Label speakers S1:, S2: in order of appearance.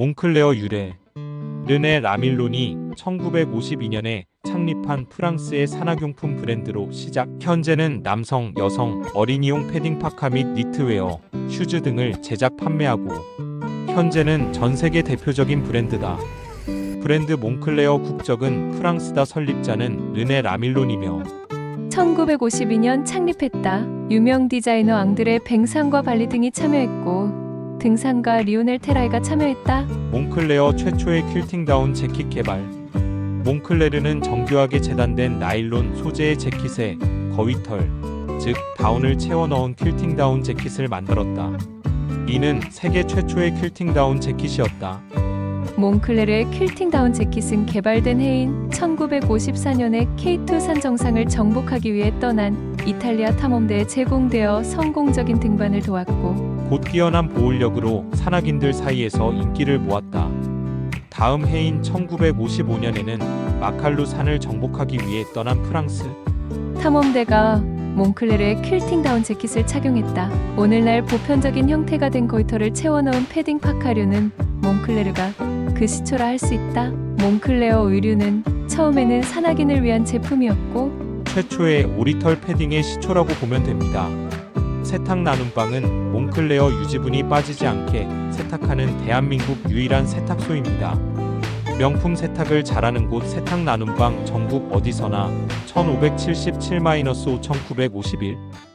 S1: 몽클레어 유래 르네 라밀론이 1952년에 창립한 프랑스의 산학용품 브랜드로 시작 현재는 남성, 여성, 어린이용 패딩 파카 및 니트웨어, 슈즈 등을 제작 판매하고 현재는 전 세계 대표적인 브랜드다. 브랜드 몽클레어 국적은 프랑스다 설립자는 르네 라밀론이며
S2: 1952년 창립했다. 유명 디자이너 앙드레 뱅상과 발리 등이 참여했고 등산가 리오넬 테라이가 참여했다.
S1: 몽클레어 최초의 퀼팅다운 재킷 개발. 몽클레르는 정교하게 재단된 나일론 소재의 재킷에 거위털, 즉 다운을 채워 넣은 퀼팅다운 재킷을 만들었다. 이는 세계 최초의 퀼팅다운 재킷이었다.
S2: 몽클레르의 퀼팅다운 재킷은 개발된 해인 1954년에 K2 산 정상을 정복하기 위해 떠난 이탈리아 탐험대에 제공되어 성공적인 등반을 도왔고
S1: 곧 뛰어난 보울력으로 산악인들 사이에서 인기를 모았다. 다음 해인 1955년에는 마칼루 산을 정복하기 위해 떠난 프랑스.
S2: 탐험대가 몽클레르의 퀼팅다운 재킷을 착용했다. 오늘날 보편적인 형태가 된 고이터를 채워넣은 패딩 파카류는 몽클레르가 그 시초라 할 수 있다. 몽클레어 의류는 처음에는 산악인을 위한 제품이었고
S1: 최초의 오리털 패딩의 시초라고 보면 됩니다. 세탁 나눔방은 몽클레어 유지분이 빠지지 않게 세탁하는 대한민국 유일한 세탁소입니다. 명품 세탁을 잘하는 곳 세탁 나눔방 전국 어디서나 1577-5951